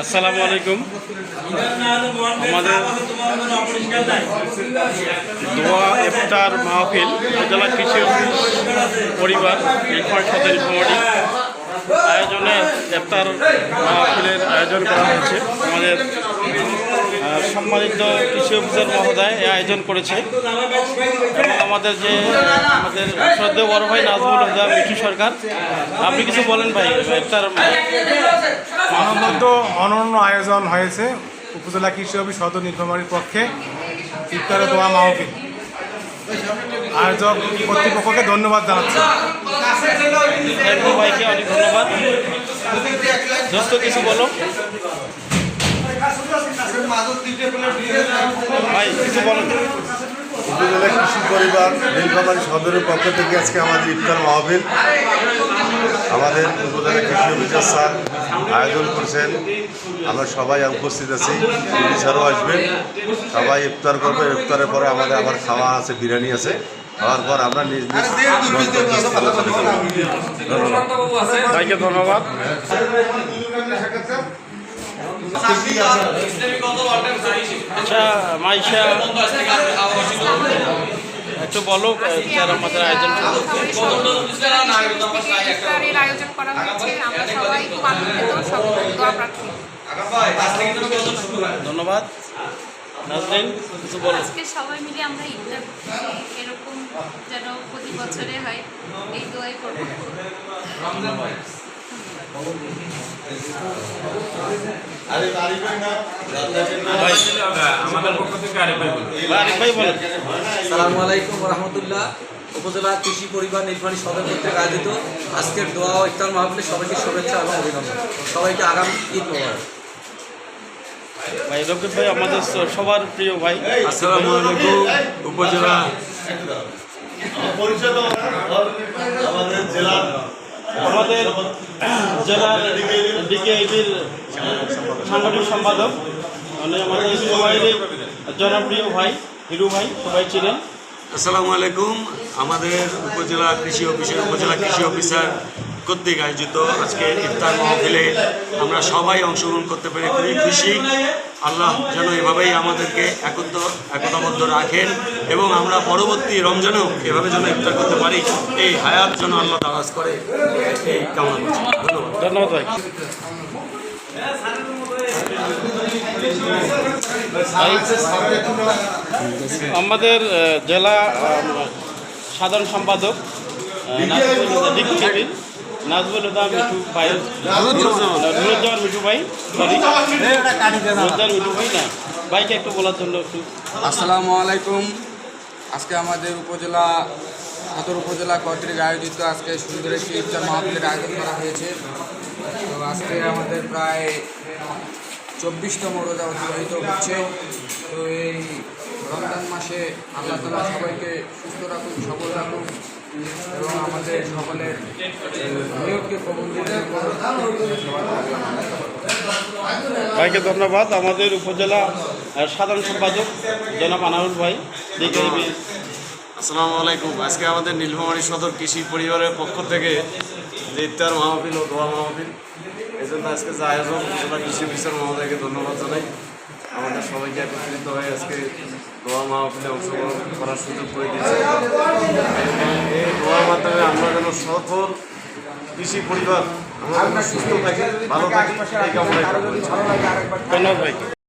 আসসালামু আলাইকুম। আমাদের দোয়া মাহফিল পরিবার আয়োজনে ইফতার মাহফিলের আয়োজন করা হয়েছে। আমাদের সম্মানিত কৃষি অফিসার মহোদয় এই আয়োজন করেছে। এবং আমাদের যে, আমাদের শ্রদ্ধেয় বড় ভাই নাজমুল হুদা মিঠু সরকার, আপনি কিছু বলেন ভাই ইফতার মানববন্ধ অনন্য আয়োজন হয়েছে উপজেলা কৃষি অফিস সদর নীলফামারীর পক্ষে। ইফতারে দোয়া মাহফিল। আয়োজক কর্তৃপক্ষকে ধন্যবাদ জানাচ্ছি। দোস্ত, কিছু বলো। ভাই, কিছু বলো। উপজেলা কৃষি পরিবার, নীলফামারী সদরের পক্ষ থেকে আজকে আমাদের ইফতার মাহফিল। আমাদের উপজেলা কৃষি অফিসার স্যার আয়োজন করছেন। আমরা সবাই উপস্থিত আছি স্যারও আসবেন। সবাই ইফতার করবে, ইফতারের পরে আমাদের আবার খাওয়া আছে, বিরিয়ানি আছে। খাওয়ার পর আমরা নিজ নিজ ধন্যবাদ। ভাইকে ধন্যবাদ। আচ্ছা মাইশা একটু বলো যারা আমাদের আয়োজন আয়োজন করা হয়েছে আমরা সবাই খুব আনন্দিত সব ধন্যবাদ। নাজরিন কিছু বলো। আজকে সবাই মিলে আমরা ইফতার করছি এরকম যেন প্রতি বছরে হয় এই দোয়াই করব। পক্ষ ভাই উপজেলা কৃষি পরিবার নির্মাণী সদর কর্তৃক আয়োজিত আজকের দোয়া ইফতার মাহফিলে সবাইকে শুভেচ্ছা এবং অভিনন্দন। সবাইকে আগামী ঈদ মোবারক। ভাই রকিব ভাই আমাদের সবার প্রিয় ভাই। আসসালামু আলাইকুম উপজেলা। আমাদের জেলার ডিকেআইবির সাংগঠনিক সম্পাদক উনি আমাদের সবাই জনপ্রিয় ভাই হিরু ভাই সবাই ছিলেন। আসসালামু আলাইকুম আমাদের উপজেলা কৃষি অফিসের উপজেলা কৃষি অফিসার কর্তৃক আয়োজিত আজকে ইফতার মাহফিলে আমরা সবাই অংশগ্রহণ করতে পেরে খুবই খুশি। আল্লাহ যেন এভাবেই আমাদেরকে একত্র, একতাবদ্ধ রাখেন এবং আমরা পরবর্তী রমজানেও এভাবে যেন ইফতার করতে পারি, এই হায়াত যেন আল্লাহ দারাজ করে। এই কামনা করছি। ধন্যবাদ। ধন্যবাদ ভাই। আমাদের জেলা সাধারণ সম্পাদক নাজমুল হুদা মিঠু ভাই। নুরুজ্জামান মিঠু ভাই সরি নুরুজ্জামান মিঠু ভাই না। ভাইকে একটু বলার জন্য একটু। আসসালামু আলাইকুম। আজকে আমাদের উপজেলা, সদর উপজেলা কর্তৃক আয়োজিত আজকে সুন্দর একটি ইফতার মাহফিলের আয়োজন করা হয়েছে। তো আজকে আমাদের প্রায় চব্বিশতম রোজা অতিবাহিত হচ্ছে। তো এই রমজান মাসে আল্লাহ তালা সবাইকে সুস্থ রাখুন, সবল রাখুন। এবং আমাদের সকলের নিয়োগকে ভাইকে ধন্যবাদ। আমাদের উপজেলা সাধারণ সম্পাদক জনাব আনারুল ভাই ডিগ্রি আসসালামু আলাইকুম। আজকে আমাদের নীলফামারী সদর কৃষি পরিবারের পক্ষ থেকে যে ইফতার মাহফিল ও দোয়া মাহফিল এই জন্য আজকে যে আয়োজন সেটা কৃষি অফিসার মহোদয়কে ধন্যবাদ জানাই। সবাইকে একত্রিত হয়ে আজকে দোয়া মাহফিলে অংশগ্রহণ করার সুযোগ করে দিয়েছে। এই দোয়ার মাধ্যমে আমরা যেন সকল কৃষি পরিবার, আমরা সুস্থ থাকি, ভালো থাকি, এই কামনাই ধন্যবাদ